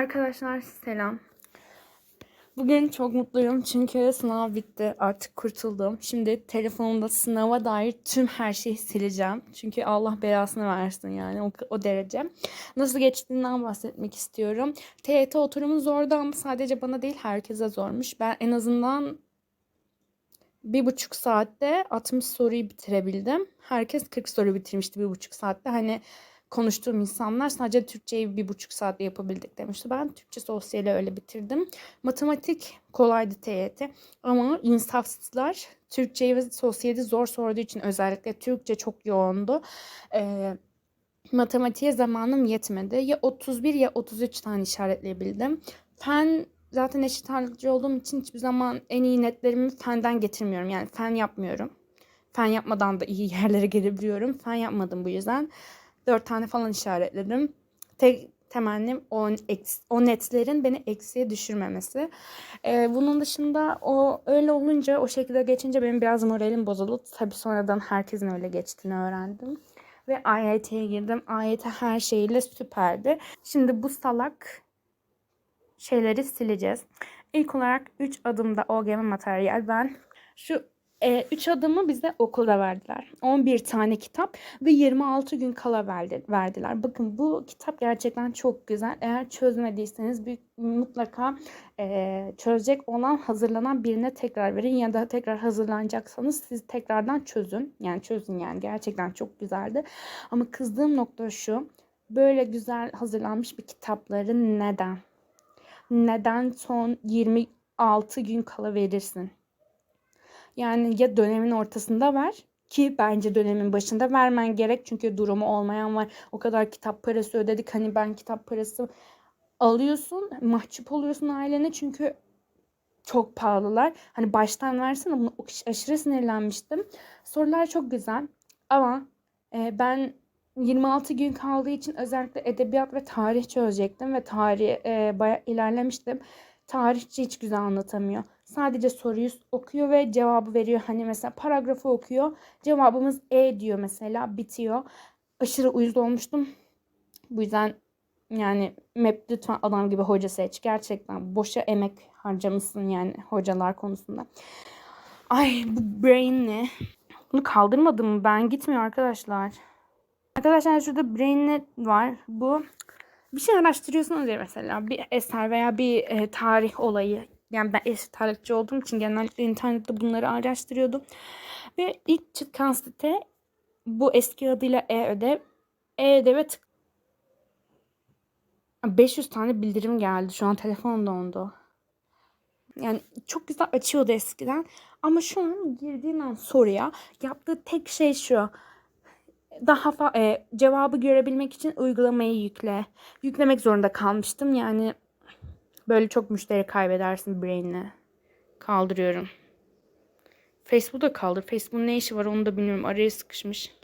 Arkadaşlar selam. Bugün çok mutluyum çünkü sınav bitti. Artık kurtuldum. Şimdi telefonumda sınava dair tüm her şeyi sileceğim. Çünkü Allah belasını versin yani o, o derece. Nasıl geçtiğinden bahsetmek istiyorum. TYT oturumu zordu ama sadece bana değil herkese zormuş. Ben en azından bir buçuk saatte 60 soruyu bitirebildim. Herkes 40 soru bitirmişti bir buçuk saatte. Hani konuştuğum insanlar sadece Türkçeyi bir buçuk saatte yapabildik demişti. Ben Türkçe sosyali öyle bitirdim. Matematik kolaydı TYT ama insafsızlar Türkçeyi ve sosyali zor sorduğu için özellikle Türkçe çok yoğundu. Ee, matematiğe zamanım yetmedi. Ya 31 ya 33 tane işaretleyebildim. Fen zaten eşit ağırlıkçı olduğum için hiçbir zaman en iyi netlerimi fenden getirmiyorum. Yani fen yapmıyorum. Fen yapmadan da iyi yerlere gelebiliyorum. Fen yapmadım bu yüzden. 4 tane falan işaretledim. Tek temennim o, o netlerin beni eksiye düşürmemesi. Ee, bunun dışında o öyle olunca o şekilde geçince benim biraz moralim bozuldu. Tabii sonradan herkesin öyle geçtiğini öğrendim. Ve AYT'ye girdim. AYT her şeyiyle süperdi. Şimdi bu salak şeyleri sileceğiz. İlk olarak 3 adımda OGM materyal. Ben şu 3 adımı bize okulda verdiler. 11 tane kitap ve 26 gün kala verdi, verdiler. Bakın bu kitap gerçekten çok güzel. Eğer çözmediyseniz bir, mutlaka e, çözecek olan hazırlanan birine tekrar verin ya da tekrar hazırlanacaksanız siz tekrardan çözün. Yani çözün yani gerçekten çok güzeldi. Ama kızdığım nokta şu. Böyle güzel hazırlanmış bir kitapları neden? Neden son 26 gün kala verirsin? Yani ya dönemin ortasında ver ki bence dönemin başında vermen gerek. Çünkü durumu olmayan var. O kadar kitap parası ödedik. Hani ben kitap parası alıyorsun. Mahcup oluyorsun ailene çünkü çok pahalılar. Hani baştan versene bunu aşırı sinirlenmiştim. Sorular çok güzel ama e, ben 26 gün kaldığı için özellikle edebiyat ve tarih çözecektim ve tarih e, bayağı ilerlemiştim. Tarihçi hiç güzel anlatamıyor. Sadece soruyu okuyor ve cevabı veriyor. Hani mesela paragrafı okuyor. Cevabımız E diyor mesela bitiyor. Aşırı uyuz olmuştum. Bu yüzden yani MEP lütfen adam gibi hoca seç. Gerçekten boşa emek harcamışsın yani hocalar konusunda. Ay bu brain ne? Bunu kaldırmadım mı? Ben gitmiyor arkadaşlar. Arkadaşlar şurada brain var. Bu bir şey araştırıyorsunuz ya mesela bir eser veya bir e, tarih olayı yani ben eski tarihçi olduğum için genellikle internette bunları araştırıyordum. Ve ilk çıkan site bu eski adıyla e-ödev. E-ödeve tık 500 tane bildirim geldi. Şu an telefon dondu. Yani çok güzel açıyordu eskiden. Ama şu an girdiğim an soruya yaptığı tek şey şu. Daha fa- e, cevabı görebilmek için uygulamayı yükle. Yüklemek zorunda kalmıştım. Yani Böyle çok müşteri kaybedersin brain'le. Kaldırıyorum. Facebook'u kaldır. Facebook'un ne işi var onu da bilmiyorum. Araya sıkışmış.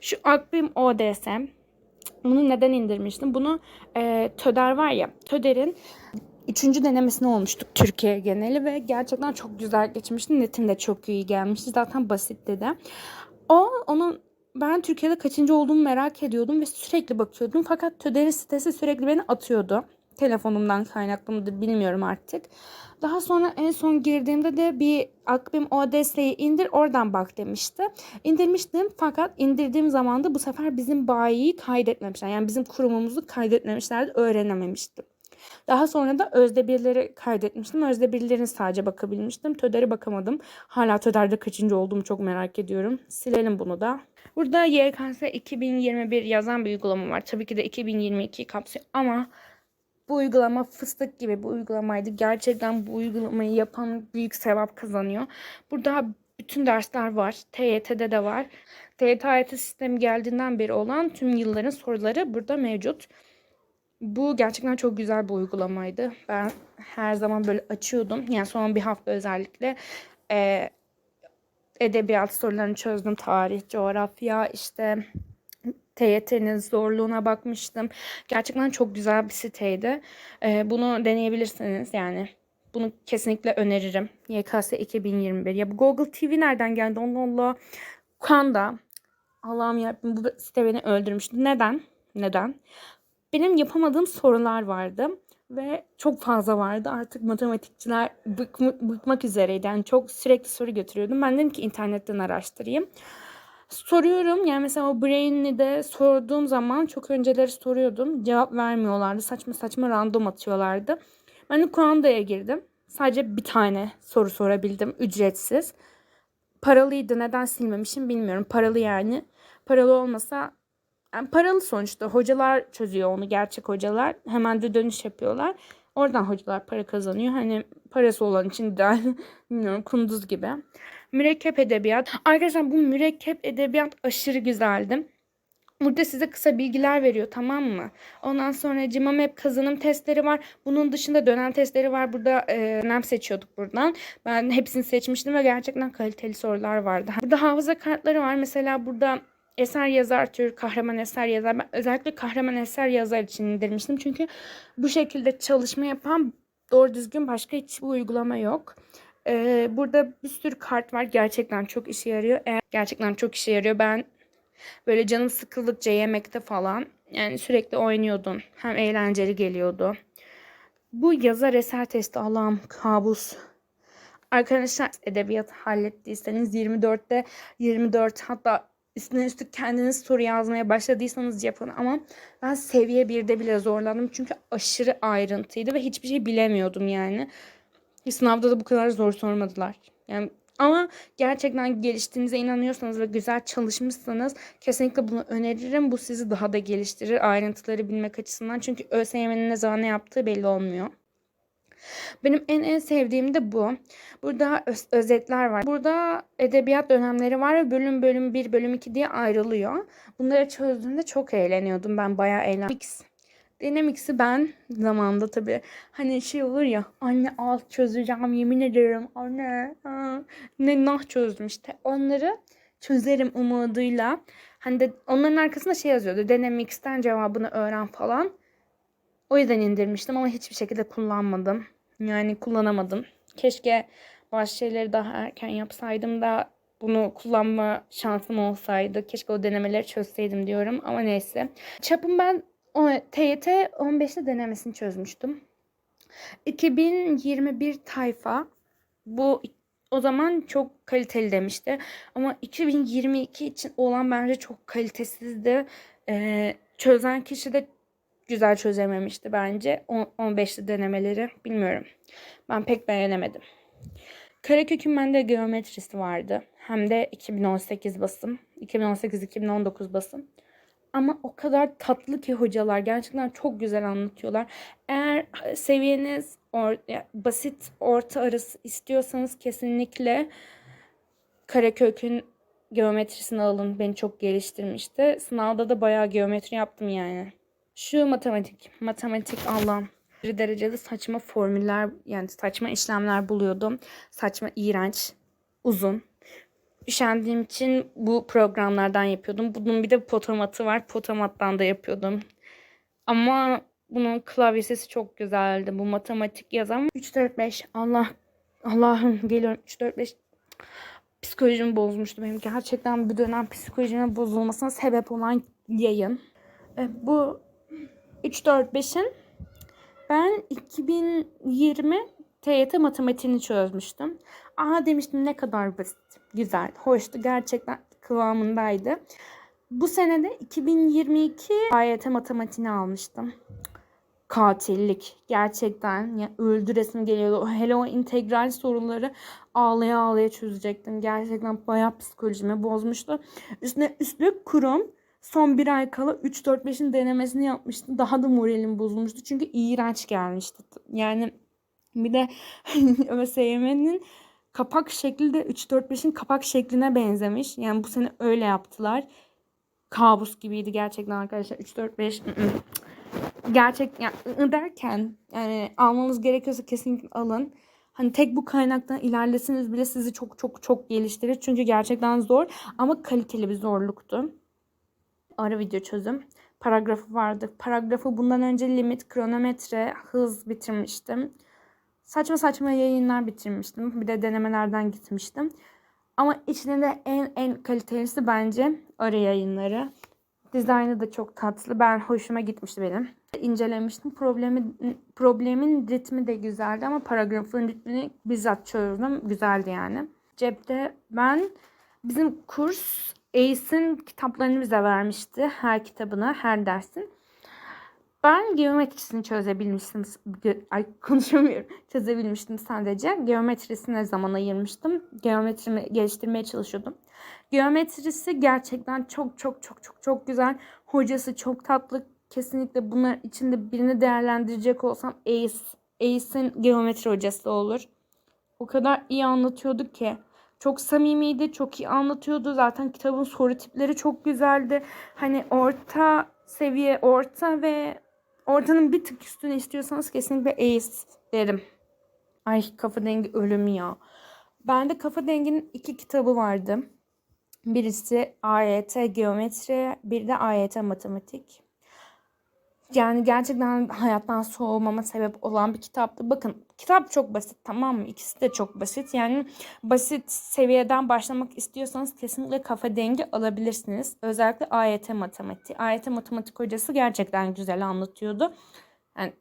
Şu Akbim ODS. Bunu neden indirmiştim? Bunu e, Töder var ya. Töder'in üçüncü denemesine olmuştuk Türkiye geneli ve gerçekten çok güzel geçmişti. Netim de çok iyi gelmişti. Zaten basitti de. O onun ben Türkiye'de kaçıncı olduğumu merak ediyordum ve sürekli bakıyordum. Fakat Töder'in sitesi sürekli beni atıyordu telefonumdan kaynaklı mıdır bilmiyorum artık. Daha sonra en son girdiğimde de bir Akbim ODS'yi indir oradan bak demişti. İndirmiştim fakat indirdiğim zaman da bu sefer bizim bayiyi kaydetmemişler. Yani bizim kurumumuzu kaydetmemişlerdi öğrenememiştim. Daha sonra da özde birileri kaydetmiştim. Özde birilerine sadece bakabilmiştim. Töder'e bakamadım. Hala Töder'de kaçıncı olduğumu çok merak ediyorum. Silelim bunu da. Burada YKS 2021 yazan bir uygulama var. Tabii ki de 2022 kapsıyor ama bu uygulama fıstık gibi bir uygulamaydı. Gerçekten bu uygulamayı yapan büyük sevap kazanıyor. Burada bütün dersler var. TYT'de de var. TYT AYT sistemi geldiğinden beri olan tüm yılların soruları burada mevcut. Bu gerçekten çok güzel bir uygulamaydı. Ben her zaman böyle açıyordum. Yani son bir hafta özellikle e, edebiyat sorularını çözdüm. Tarih, coğrafya, işte TYT'nin zorluğuna bakmıştım. Gerçekten çok güzel bir siteydi. Ee, bunu deneyebilirsiniz yani. Bunu kesinlikle öneririm. YKS 2021. Ya bu Google TV nereden geldi? Allah Allah. Kanda. Allah'ım yarabbim bu site beni öldürmüştü. Neden? Neden? benim yapamadığım sorular vardı ve çok fazla vardı. Artık matematikçiler bıkma- bıkmak üzereydi. Yani çok sürekli soru götürüyordum. Ben dedim ki internetten araştırayım. Soruyorum yani mesela o Brain'i de sorduğum zaman çok önceleri soruyordum. Cevap vermiyorlardı. Saçma saçma random atıyorlardı. Ben de girdim. Sadece bir tane soru sorabildim. Ücretsiz. Paralıydı. Neden silmemişim bilmiyorum. Paralı yani. Paralı olmasa yani paralı sonuçta. Hocalar çözüyor onu. Gerçek hocalar. Hemen de dönüş yapıyorlar. Oradan hocalar para kazanıyor. Hani parası olan için de bilmiyorum kunduz gibi. Mürekkep edebiyat. Arkadaşlar bu mürekkep edebiyat aşırı güzeldi. Burada size kısa bilgiler veriyor tamam mı? Ondan sonra CIMAMEP kazanım testleri var. Bunun dışında dönem testleri var. Burada e, dönem seçiyorduk buradan. Ben hepsini seçmiştim ve gerçekten kaliteli sorular vardı. Burada hafıza kartları var. Mesela burada eser yazar tür, kahraman eser yazar. Ben özellikle kahraman eser yazar için indirmiştim. Çünkü bu şekilde çalışma yapan doğru düzgün başka hiçbir uygulama yok. Ee, burada bir sürü kart var. Gerçekten çok işe yarıyor. Eğer gerçekten çok işe yarıyor. Ben böyle canım sıkıldıkça yemekte falan yani sürekli oynuyordum. Hem eğlenceli geliyordu. Bu yazar eser testi Allah'ım kabus. Arkadaşlar edebiyat hallettiyseniz 24'te 24 hatta üstüne üstlük kendiniz soru yazmaya başladıysanız yapın ama ben seviye 1'de bile zorlandım çünkü aşırı ayrıntıydı ve hiçbir şey bilemiyordum yani. Sınavda da bu kadar zor sormadılar. Yani ama gerçekten geliştiğinize inanıyorsanız ve güzel çalışmışsanız kesinlikle bunu öneririm. Bu sizi daha da geliştirir ayrıntıları bilmek açısından. Çünkü ÖSYM'nin ne zaman ne yaptığı belli olmuyor. Benim en en sevdiğim de bu. Burada öz- özetler var. Burada edebiyat dönemleri var ve bölüm bölüm 1 bölüm 2 diye ayrılıyor. Bunları çözdüğümde çok eğleniyordum. Ben bayağı eğlendim. Dynamics'i ben zamanında tabii. Hani şey olur ya anne al çözeceğim yemin ederim anne. Ne nah çözdüm işte. Onları çözerim umuduyla. Hani de onların arkasında şey yazıyordu Dynamics'ten cevabını öğren falan. O yüzden indirmiştim ama hiçbir şekilde kullanmadım. Yani kullanamadım. Keşke bazı şeyleri daha erken yapsaydım da bunu kullanma şansım olsaydı. Keşke o denemeleri çözseydim diyorum ama neyse. Çapım ben TYT 15'te denemesini çözmüştüm. 2021 tayfa bu o zaman çok kaliteli demişti. Ama 2022 için olan bence çok kalitesizdi. Ee, çözen kişi de güzel çözememişti bence. On- 15'te denemeleri bilmiyorum. Ben pek beğenemedim. Karakök'ün bende geometrisi vardı. Hem de 2018 basım. 2018-2019 basım. Ama o kadar tatlı ki hocalar gerçekten çok güzel anlatıyorlar. Eğer seviyeniz or, basit orta arası istiyorsanız kesinlikle Karakök'ün geometrisini alın. Beni çok geliştirmişti. Sınavda da bayağı geometri yaptım yani. Şu matematik. Matematik Allah'ım. Bir derecede saçma formüller yani saçma işlemler buluyordum. Saçma, iğrenç, uzun üşendiğim için bu programlardan yapıyordum. Bunun bir de potomatı var. Potomattan da yapıyordum. Ama bunun klavyesi çok güzeldi. Bu matematik yazan 3 4 5 Allah Allah'ım geliyorum 3 4 5 psikolojimi bozmuştu benim. Gerçekten bir dönem psikolojimin bozulmasına sebep olan yayın. E, bu 3 4 5'in ben 2020 TYT matematiğini çözmüştüm. Aa demiştim ne kadar basit, güzel, hoştu. Gerçekten kıvamındaydı. Bu senede 2022 AYT matematiğini almıştım. Katillik. Gerçekten ya öldüresim geliyordu. Hele o integral soruları ağlaya ağlaya çözecektim. Gerçekten bayağı psikolojimi bozmuştu. Üstüne üstlük kurum son bir ay kala 3-4-5'in denemesini yapmıştım. Daha da moralim bozulmuştu. Çünkü iğrenç gelmişti. Yani bir de ÖSYM'nin kapak şekli de 3-4-5'in kapak şekline benzemiş. Yani bu sene öyle yaptılar. Kabus gibiydi gerçekten arkadaşlar. 3-4-5 gerçek yani derken yani almanız gerekiyorsa kesinlikle alın. Hani tek bu kaynaktan ilerlesiniz bile sizi çok çok çok geliştirir. Çünkü gerçekten zor ama kaliteli bir zorluktu. Ara video çözüm. Paragrafı vardı. Paragrafı bundan önce limit, kronometre, hız bitirmiştim. Saçma saçma yayınlar bitirmiştim. Bir de denemelerden gitmiştim. Ama içinde en en kalitelisi bence ara yayınları. Dizaynı da çok tatlı. Ben hoşuma gitmişti benim. İncelemiştim. Problemin problemin ritmi de güzeldi ama paragrafın ritmini bizzat çözdüm. Güzeldi yani. Cepte ben bizim kurs ACE'in kitaplarını bize vermişti. Her kitabına, her dersin. Ben geometrisini çözebilmiştim. Ay konuşamıyorum. Çözebilmiştim sadece. Geometrisine zaman ayırmıştım. Geometrimi geliştirmeye çalışıyordum. Geometrisi gerçekten çok çok çok çok çok güzel. Hocası çok tatlı. Kesinlikle bunlar içinde birini değerlendirecek olsam Ace. Ace'in geometri hocası olur. O kadar iyi anlatıyordu ki. Çok samimiydi, çok iyi anlatıyordu. Zaten kitabın soru tipleri çok güzeldi. Hani orta seviye, orta ve ortanın bir tık üstüne istiyorsanız kesinlikle Ace derim. Ay kafa dengi ölüm ya. Bende kafa denginin iki kitabı vardı. Birisi AYT geometri, bir de AYT matematik. Yani gerçekten hayattan soğumama sebep olan bir kitaptı. Bakın kitap çok basit tamam mı? İkisi de çok basit. Yani basit seviyeden başlamak istiyorsanız kesinlikle kafa dengi alabilirsiniz. Özellikle AYT matematik. AYT matematik hocası gerçekten güzel anlatıyordu. Yani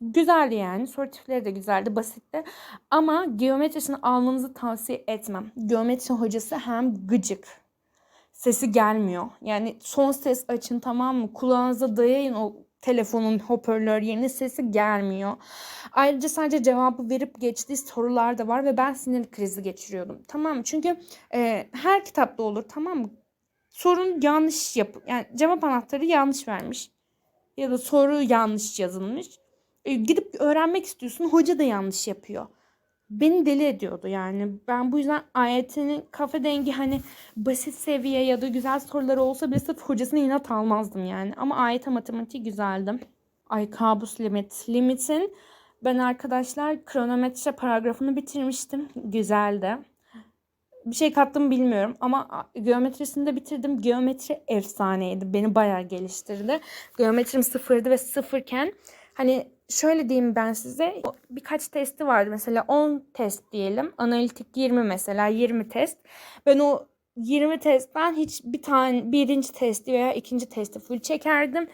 güzeldi yani. Soru tipleri de güzeldi, basitti. Ama geometrisini almanızı tavsiye etmem. Geometri hocası hem gıcık sesi gelmiyor. Yani son ses açın tamam mı? Kulağınıza dayayın o telefonun hoparlör yerine sesi gelmiyor. Ayrıca sadece cevabı verip geçtiği sorular da var ve ben sinir krizi geçiriyordum. Tamam mı? Çünkü e, her kitapta olur tamam mı? Sorun yanlış yap yani cevap anahtarı yanlış vermiş ya da soru yanlış yazılmış. E, gidip öğrenmek istiyorsun hoca da yanlış yapıyor beni deli ediyordu yani. Ben bu yüzden ayetinin kafa dengi hani basit seviye ya da güzel soruları olsa bile sırf hocasına inat almazdım yani. Ama ayet matematiği güzeldi. Ay kabus limit. Limitin ben arkadaşlar kronometre paragrafını bitirmiştim. Güzeldi. Bir şey kattım bilmiyorum ama geometrisini de bitirdim. Geometri efsaneydi. Beni bayağı geliştirdi. Geometrim sıfırdı ve sıfırken hani şöyle diyeyim ben size. Birkaç testi vardı. Mesela 10 test diyelim. Analitik 20 mesela 20 test. Ben o 20 testten hiç bir tane birinci testi veya ikinci testi full çekerdim.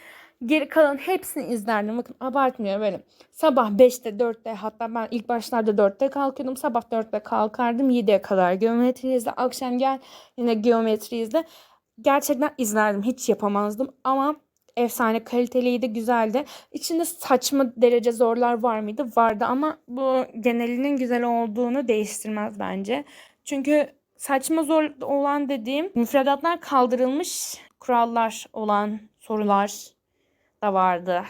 Geri kalan hepsini izlerdim. Bakın abartmıyor böyle. Sabah 5'te 4'te hatta ben ilk başlarda 4'te kalkıyordum. Sabah 4'te kalkardım 7'ye kadar geometri izle. Akşam gel yine geometri izle. Gerçekten izlerdim. Hiç yapamazdım ama efsane kaliteliydi, güzeldi. İçinde saçma derece zorlar var mıydı? Vardı ama bu genelinin güzel olduğunu değiştirmez bence. Çünkü saçma zor olan dediğim müfredatlar kaldırılmış kurallar olan sorular da vardı.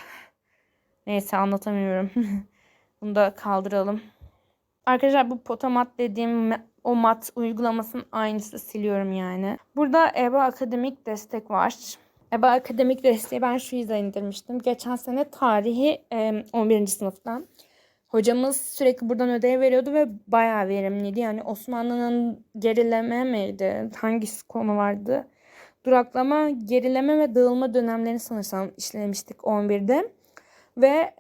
Neyse anlatamıyorum. Bunu da kaldıralım. Arkadaşlar bu potamat dediğim o mat uygulamasının aynısı siliyorum yani. Burada EBA akademik destek var. EBA akademik desteği ben şu yüzden indirmiştim. Geçen sene tarihi 11. sınıftan. Hocamız sürekli buradan ödev veriyordu ve bayağı verimliydi. Yani Osmanlı'nın gerileme miydi? Hangisi konu vardı? Duraklama, gerileme ve dağılma dönemlerini sanırsam işlemiştik 11'de. Ve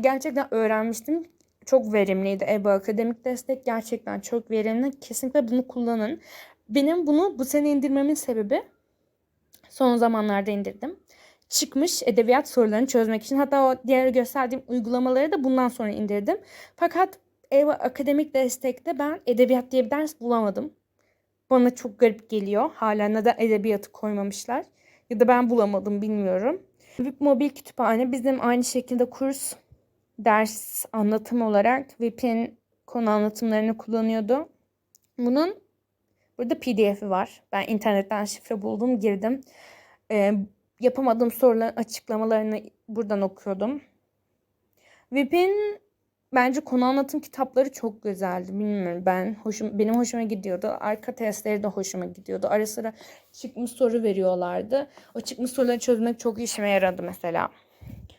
gerçekten öğrenmiştim. Çok verimliydi EBA akademik destek. Gerçekten çok verimli. Kesinlikle bunu kullanın. Benim bunu bu sene indirmemin sebebi son zamanlarda indirdim. Çıkmış edebiyat sorularını çözmek için. Hatta o diğer gösterdiğim uygulamaları da bundan sonra indirdim. Fakat EVA akademik destekte ben edebiyat diye bir ders bulamadım. Bana çok garip geliyor. Hala neden edebiyatı koymamışlar. Ya da ben bulamadım bilmiyorum. VIP Mobil Kütüphane bizim aynı şekilde kurs ders anlatım olarak VIP'in konu anlatımlarını kullanıyordu. Bunun burada pdf'i var. Ben internetten şifre buldum, girdim. Ee, yapamadığım soruların açıklamalarını buradan okuyordum. VIP'in bence konu anlatım kitapları çok güzeldi. Bilmiyorum ben hoşum benim hoşuma gidiyordu. Arka testleri de hoşuma gidiyordu. Ara sıra çıkmış soru veriyorlardı. O çıkmış soruları çözmek çok işime yaradı mesela.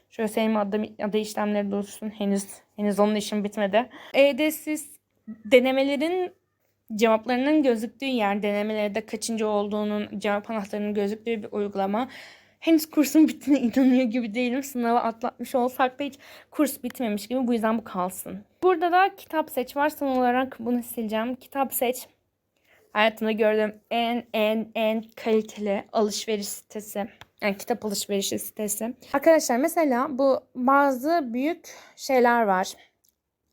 Şöyle senin adı, adı işlemleri dursun. Henüz henüz onun işim bitmedi. EDS'iz denemelerin cevaplarının gözüktüğü yer denemelerde kaçıncı olduğunun cevap anahtarının gözüktüğü bir uygulama. Henüz kursun bittiğine inanıyor gibi değilim. Sınavı atlatmış olsak da hiç kurs bitmemiş gibi. Bu yüzden bu kalsın. Burada da kitap seç var. Son olarak bunu sileceğim. Kitap seç. Hayatımda gördüğüm en en en kaliteli alışveriş sitesi. Yani kitap alışveriş sitesi. Arkadaşlar mesela bu bazı büyük şeyler var.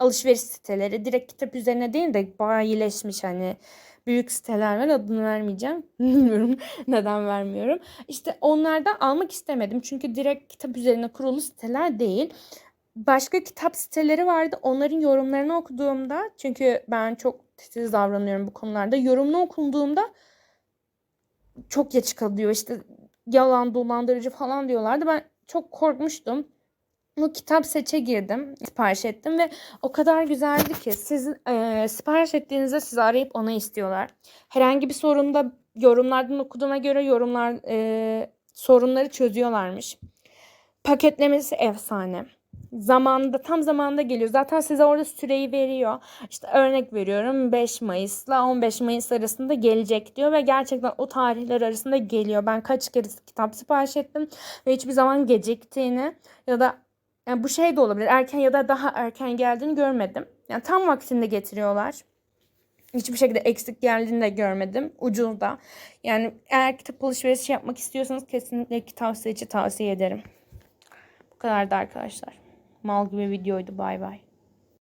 Alışveriş siteleri. Direkt kitap üzerine değil de bayileşmiş hani büyük siteler var. Adını vermeyeceğim. Bilmiyorum neden vermiyorum. İşte onlardan almak istemedim. Çünkü direkt kitap üzerine kurulu siteler değil başka kitap siteleri vardı. Onların yorumlarını okuduğumda çünkü ben çok titiz davranıyorum bu konularda. Yorumunu okunduğumda çok geç kalıyor. İşte yalan dolandırıcı falan diyorlardı. Ben çok korkmuştum. Bu kitap seçe girdim, sipariş ettim ve o kadar güzeldi ki siz e, sipariş ettiğinizde sizi arayıp ona istiyorlar. Herhangi bir sorunda yorumlardan okuduğuma göre yorumlar e, sorunları çözüyorlarmış. Paketlemesi efsane zamanında tam zamanında geliyor. Zaten size orada süreyi veriyor. İşte örnek veriyorum 5 Mayıs'la 15 Mayıs arasında gelecek diyor ve gerçekten o tarihler arasında geliyor. Ben kaç kere kitap sipariş ettim ve hiçbir zaman geciktiğini ya da yani bu şey de olabilir. Erken ya da daha erken geldiğini görmedim. Yani tam vaktinde getiriyorlar. Hiçbir şekilde eksik geldiğini de görmedim. Ucuz da. Yani eğer kitap alışverişi yapmak istiyorsanız kesinlikle kitap tavsiye ederim. Bu kadar da arkadaşlar. Mal gibi videoydu. Bay bay.